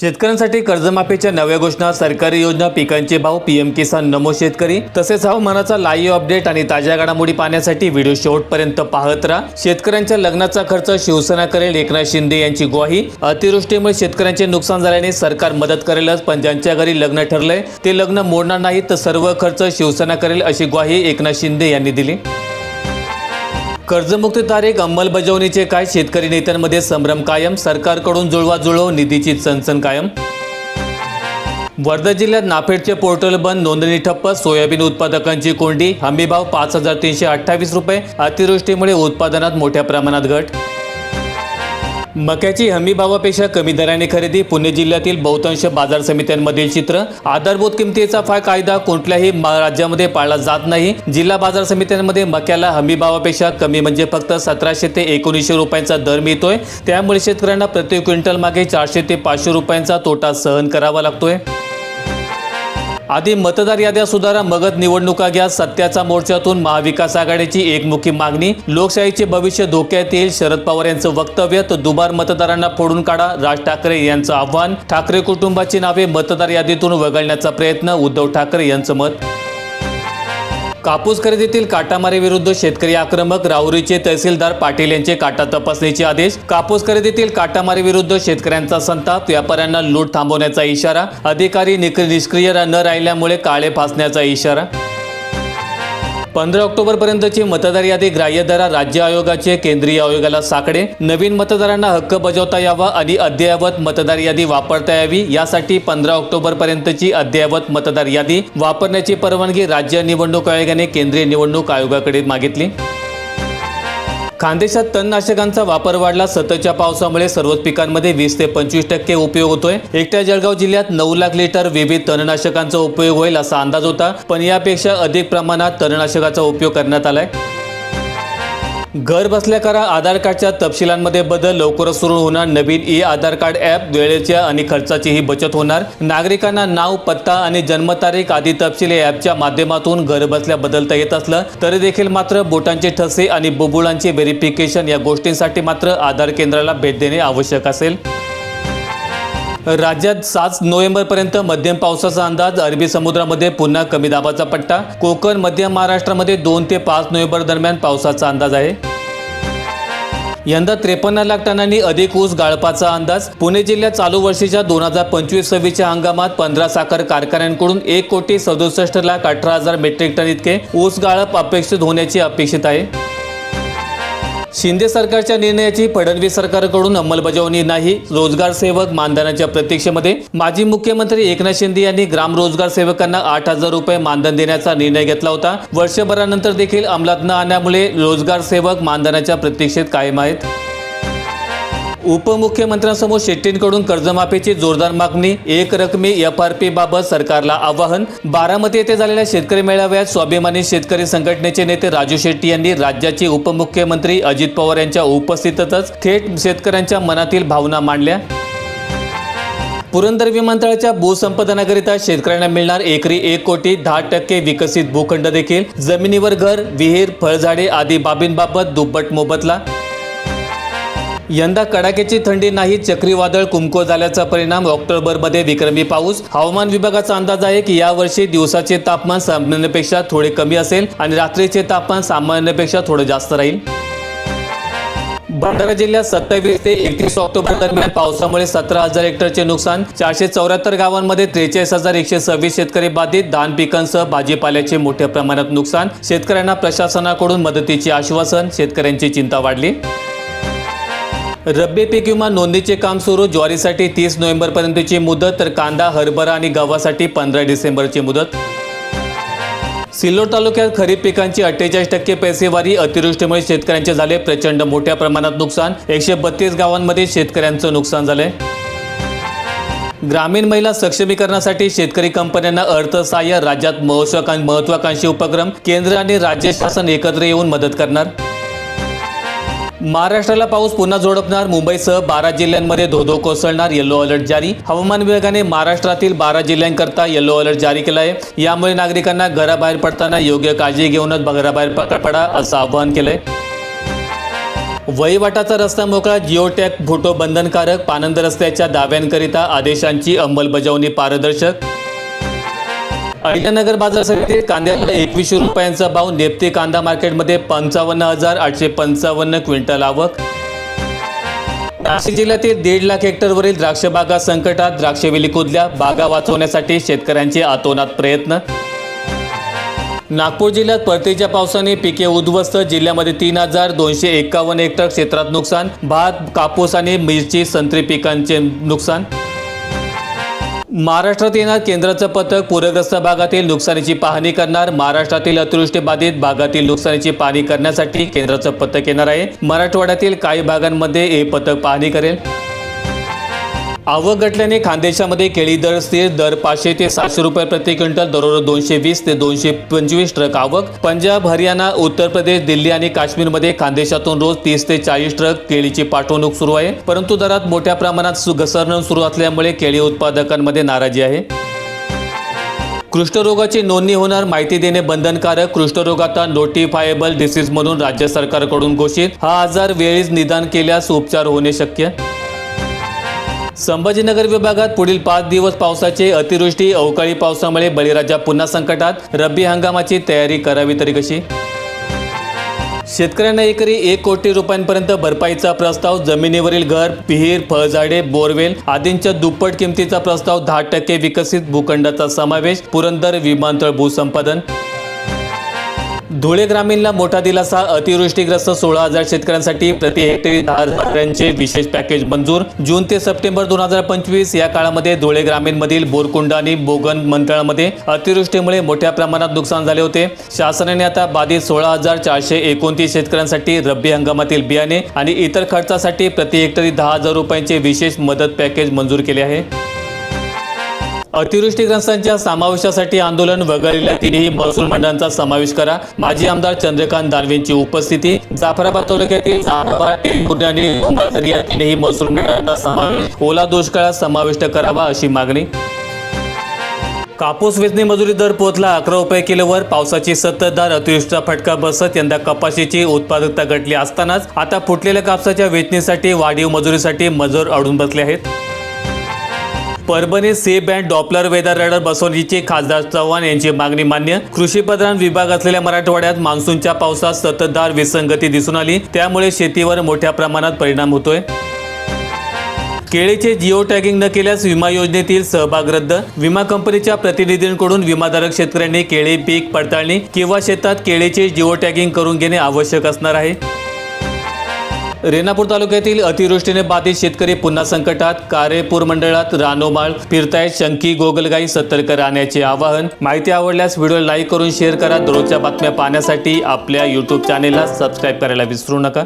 शेतकऱ्यांसाठी कर्जमाफीच्या नव्या घोषणा सरकारी योजना पिकांचे भाव पीएम किसान नमो शेतकरी. तसेच हवामानाचा लाईव्ह अपडेट आणि ताज्या घडामोडी पाहण्यासाठी व्हिडिओ शेवटपर्यंत पाहत राहा. शेतकऱ्यांच्या लग्नाचा खर्च शिवसेना करेल एकनाथ शिंदे यांची ग्वाही. अतिवृष्टीमुळे शेतकऱ्यांचे नुकसान झाल्याने सरकार मदत करेलच पण ज्यांच्या घरी लग्न ठरलंय ते लग्न मोडणार नाही तर सर्व खर्च शिवसेना करेल अशी ग्वाही एकनाथ शिंदे यांनी दिली. कर्जमुक्ती तारीख अंमलबजावणीचे काय? शेतकरी नेत्यांमध्ये संभ्रम कायम सरकारकडून जुळवा जुळव निधीची चणचण कायम. वर्धा जिल्ह्यात नाफेडचे पोर्टल बंद नोंदणी ठप्प सोयाबीन उत्पादकांची कोंडी हमीभाव पाच हजार तीनशे अठ्ठावीस रुपये अतिवृष्टीमुळे उत्पादनात मोठ्या प्रमाणात घट मक्याची हमी भावापेक्षा कमी दराने खरेदी पुणे जिल्ह्यातील बहुतांश बाजार समित्यांमधील चित्र. आधारभूत किमतीचा फाय कायदा कोणत्याही राज्यामध्ये पाळला जात नाही. जिल्हा बाजार समित्यांमध्ये मक्याला हमी भावापेक्षा कमी म्हणजे फक्त सतराशे ते एकोणीसशे रुपयांचा दर मिळतोय. त्यामुळे शेतकऱ्यांना प्रति क्विंटल मागे चारशे ते पाचशे रुपयांचा तोटा सहन करावा लागतोय. आधी मतदार याद्या सुधारा मगध निवडणुका घ्या सत्याचा मोर्चातून महाविकास आघाडीची एकमुखी मागणी लोकशाहीचे भविष्य धोक्यात येईल शरद पवार यांचं वक्तव्य तर दुबार मतदारांना फोडून काढा राज ठाकरे यांचं आव्हान. ठाकरे कुटुंबाची नावे मतदार यादीतून वगळण्याचा प्रयत्न उद्धव ठाकरे यांचं मत. कापूस खरेदीतील काटामारी विरुद्ध शेतकरी आक्रमक राहुरीचे तहसीलदार पाटील यांचे काटा तपासणीचे आदेश. कापूस खरेदीतील काटामारी विरुद्ध शेतकऱ्यांचा संताप व्यापाऱ्यांना लूट थांबवण्याचा इशारा अधिकारी निष्क्रिय न राहिल्यामुळे काळे फासण्याचा इशारा. पंधरा ऑक्टोबरपर्यंतची मतदार यादी ग्राह्य धरा राज्य आयोगाचे केंद्रीय आयोगाला साकडे. नवीन मतदारांना हक्क बजावता यावा आणि अद्ययावत मतदार यादी वापरता यावी यासाठी पंधरा ऑक्टोबरपर्यंतची अद्ययावत मतदार यादी वापरण्याची परवानगी राज्य निवडणूक आयोगाने केंद्रीय निवडणूक आयोगाकडे मागितली. खानदेशात तणनाशकांचा वापर वाढला. सततच्या पावसामुळे सर्वच पिकांमध्ये वीस ते पंचवीस टक्के उपयोग होतोय. एकट्या जळगाव जिल्ह्यात नऊ लाख लिटर विविध तणनाशकांचा उपयोग होईल असा अंदाज होता. पण यापेक्षा अधिक प्रमाणात तणनाशकाचा उपयोग करण्यात आलाय. घर बसल्या करा आधार कार्डच्या तपशिलांमध्ये बदल लवकरच सुरू होणार नवीन ई आधार कार्ड ॲप वेळेच्या आणि खर्चाचीही बचत होणार. नागरिकांना नाव पत्ता आणि जन्मतारीख आदी तपशील या ॲपच्या माध्यमातून घर बसल्या बदलता येत असलं तरी देखील मात्र बोटांचे ठसे आणि बुबुळांचे व्हेरिफिकेशन या गोष्टींसाठी मात्र आधार केंद्राला भेट देणे आवश्यक असेल. राज्यात सात नोव्हेंबरपर्यंत मध्यम पावसाचा अंदाज अरबी समुद्रामध्ये पुन्हा कमी दाबाचा पट्टा कोकण मध्य महाराष्ट्रामध्ये दोन ते पाच नोव्हेंबर दरम्यान पावसाचा अंदाज आहे. यंदा त्रेपन्न लाख टनांनी अधिक ऊस गाळपाचा अंदाज पुणे जिल्ह्यात चालू वर्षीच्या दोन हजार पंचवीस सव्वीसच्या हंगामात पंधरा साखर कारखान्यांकडून एक कोटी सदुसष्ट लाख अठरा हजार मेट्रिक टन इतके ऊस गाळप अपेक्षित होण्याची अपेक्षित आहे. शिंदे सरकारच्या निर्णयाची फडणवीस सरकारकडून अंमलबजावणी नाही. रोजगार सेवक मानधनाच्या प्रतीक्षेमध्ये माजी मुख्यमंत्री एकनाथ शिंदे यांनी ग्राम रोजगार सेवकांना आठ हजार रुपये मानधन देण्याचा निर्णय घेतला होता. वर्षभरानंतर देखील अंमलात न आणल्यामुळे रोजगार सेवक मानधनाच्या प्रतीक्षेत कायम आहेत. उपमुख्यमंत्र्यांसमोर शेट्टींकडून कर्जमाफीची जोरदार मागणी एक रकमी एफ आर पी बाबत सरकारला आवाहन. बारामती येथे झालेल्या शेतकरी मेळाव्यात स्वाभिमानी शेतकरी संघटनेचे नेते राजू शेट्टी यांनी राज्याचे उपमुख्यमंत्री अजित पवार यांच्या उपस्थितीतच थेट शेतकऱ्यांच्या मनातील भावना मांडल्या. पुरंदर विमानतळाच्या भूसंपादनाकरिता शेतकऱ्यांना मिळणार एकरी एक कोटी दहा टक्के विकसित भूखंड देखील. जमिनीवर घर विहीर फळझाडे आदी बाबींबाबत दुप्पट मोबदला. यंदा कडाक्याची थंडी नाही चक्रीवादळ कुमको झाल्याचा परिणाम ऑक्टोबरमध्ये विक्रमी पाऊस. हवामान विभागाचा अंदाज आहे की यावर्षी दिवसाचे तापमान सामान्यपेक्षा थोडे कमी असेल आणि रात्रीचे तापमान सामान्यपेक्षा थोडं जास्त राहील. भंडारा जिल्ह्यात सत्तावीस ते एकतीस ऑक्टोबर दरम्यान पावसामुळे सतरा हजार हेक्टरचे नुकसान चारशे चौऱ्याहत्तर गावांमध्ये त्रेचाळीस हजार एकशे सव्वीस शेतकरी बाधित धान पिकांसह भाजीपाल्याचे मोठ्या प्रमाणात नुकसान. शेतकऱ्यांना प्रशासनाकडून मदतीचे आश्वासन शेतकऱ्यांची चिंता वाढली. रब्बी पीक विमा नोंदणीचे काम सुरू. ज्वारीसाठी तीस नोव्हेंबरपर्यंतची मुदत तर कांदा हरभरा आणि गव्हासाठी पंधरा डिसेंबरची मुदत. सिल्लोड तालुक्यात खरीप पिकांची अठ्ठेचाळीस टक्के पैसेवारी अतिवृष्टीमुळे शेतकऱ्यांचे झाले प्रचंड मोठ्या प्रमाणात नुकसान. एकशे बत्तीस गावांमध्ये शेतकऱ्यांचं नुकसान झालंय ग्रामीण महिला सक्षमीकरणासाठी शेतकरी कंपन्यांना अर्थसहाय्य राज्यात महत्वाकांक्षी उपक्रम. केंद्र आणि राज्य शासन एकत्र येऊन मदत करणार. महाराष्ट्राला पाऊस पुन्हा झोडपणार. मुंबईसह बारा जिल्ह्यांमध्ये धोधो कोसळणार. येलो अलर्ट जारी. हवामान विभागाने महाराष्ट्रातील बारा जिल्ह्यांकरता येलो अलर्ट जारी केला आहे यामुळे नागरिकांना घराबाहेर पडताना योग्य काळजी घेऊनच घराबाहेर पडा असं आवाहन केलंय. वहिवाटाचा रस्ता मोकळा. जिओ टॅग फोटो बंधनकारक. पानंद रस्त्याच्या दाव्यांकरिता आदेशांची अंमलबजावणी पारदर्शक. अहिल्यानगर बाजार समितीत कांद्याला एकवीसशे रुपयांचा भाव नेपते कांदा मार्केटमध्ये पंचावन्न हजार आठशे पंचावन्न क्विंटल आवक. नाशिक जिल्ह्यातील दीड लाख हेक्टरवरील द्राक्ष बागा संकटात द्राक्षवेली कुदल्या बागा वाचवण्यासाठी शेतकऱ्यांचे आतोनात प्रयत्न. नागपूर जिल्ह्यात परतीच्या पावसाने पिके उद्ध्वस्त जिल्ह्यामध्ये तीन हजार दोनशे एक्कावन्न हेक्टर क्षेत्रात नुकसान भात कापूस आणि मिरची संत्री पिकांचे नुकसान. महाराष्ट्रात येणार केंद्राचं पथक पूरग्रस्त भागातील नुकसानीची पाहणी करणार. महाराष्ट्रातील अतिवृष्टीबाधित भागातील नुकसानीची पाहणी करण्यासाठी केंद्राचं पथक येणार आहे. मराठवाड्यातील काही भागांमध्ये हे पथक पाहणी करेल. आवक घटल्याने खानदेशामध्ये केळी दर स्थिर दर पाचशे ते सातशे रुपये प्रति क्विंटल दररोज दोनशे वीस ते दोनशे पंचवीस ट्रक आवक. पंजाब हरियाणा उत्तर प्रदेश दिल्ली आणि काश्मीरमध्ये खानदेशातून रोज तीस ते चाळीस ट्रक केळीची पाठवणूक सुरू आहे. परंतु दरात मोठ्या प्रमाणात घसरण सुरू असल्यामुळे केळी उत्पादकांमध्ये नाराजी आहे. कुष्ठरोगाची नोंदणी होणार माहिती देणे बंधनकारक. कुष्ठरोग नोटिफायबल डिसीज म्हणून राज्य सरकारकडून घोषित. हा आजार वेळीच निदान केल्यास उपचार होणे शक्य. संभाजीनगर विभागात पुढील पाच दिवस पावसाचे अतिवृष्टी अवकाळी पावसामुळे बळीराजा पुन्हा संकटात. रब्बी हंगामाची तयारी करावी तरी कशी? शेतकऱ्यांना एकरी एक कोटी रुपयांपर्यंत भरपाईचा प्रस्ताव जमिनीवरील घर विहीर फळझाडे बोरवेल आदींच्या दुप्पट किमतीचा प्रस्ताव दहा टक्के विकसित भूखंडाचा समावेश पुरंदर विमानतळ भूसंपादन धुळे ग्रामीणला मोठा दिलासा. अतिवृष्टीग्रस्त सोळा हजार शेतकऱ्यांसाठी प्रति हेक्टरी दहा हजारांचे विशेष पॅकेज मंजूर. जून ते सप्टेंबर दोन हजार पंचवीस या काळामध्ये धुळे ग्रामीणमधील बोरकुंड आणि बोगन मंडळामध्ये अतिवृष्टीमुळे मोठ्या प्रमाणात नुकसान झाले होते. शासनाने आता बाधित सोळा हजार चारशे एकोणतीस शेतकऱ्यांसाठी रब्बी हंगामातील बियाणे आणि इतर खर्चासाठी प्रति हेक्टरी दहा हजार रुपयांचे विशेष मदत पॅकेज मंजूर केले आहे. अतिवृष्टीग्रस्तांच्या समावेशासाठी आंदोलन वगळलेल्या तिन्ही महसूल मंडळांचा समावेश करा. माजी आमदार चंद्रकांत दानवेंची उपस्थिती. जाफराबाद तालुक्यातील तिन्ही महसूल मंडळांचा समावेश. ओला दुष्काळात समाविष्ट करावा अशी मागणी. कापूस वेचणी मजुरी दर पोहोचला अकरा रुपये किलोवर. पावसाची सततधार अतिवृष्टीचा फटका बसत यंदा कपाशीची उत्पादकता घटली असतानाच. आता फुटलेल्या कापसाच्या वेचणीसाठी वाढीव मजुरीसाठी मजूर अडून बसले आहेत. Parbhani C band Doppler weather radar बसवण्याची खासदार चव्हाण यांची मागणी मान्य. कृषी प्रधान विभाग असलेल्या मराठवाड्यात मान्सूनच्या पावसात सततधार विसंगती दिसून आली. त्यामुळे शेतीवर मोठ्या प्रमाणात परिणाम होतोय. केळीचे जिओ टॅगिंग न केल्यास विमा योजनेतील सहभाग रद्द विमा कंपनीच्या प्रतिनिधींकडून विमाधारक शेतकऱ्यांनी केळी पीक पडताळणी किंवा शेतात केळीचे जिओ टॅगिंग करून घेणे आवश्यक असणार आहे. रेणापूर तालुक्यातील अतिवृष्टीने बाधित शेतकरी पुन्हा संकटात. कारेपूर मंडळात रानोमाळ फिरतायत शंकी गोगलगाई सतर्क राहण्याचे आवाहन. माहिती आवडल्यास व्हिडिओ लाईक करून शेअर करा. दररोजच्या बातम्या पाहण्यासाठी आपल्या युट्यूब चॅनेलला सबस्क्राईब करायला विसरू नका.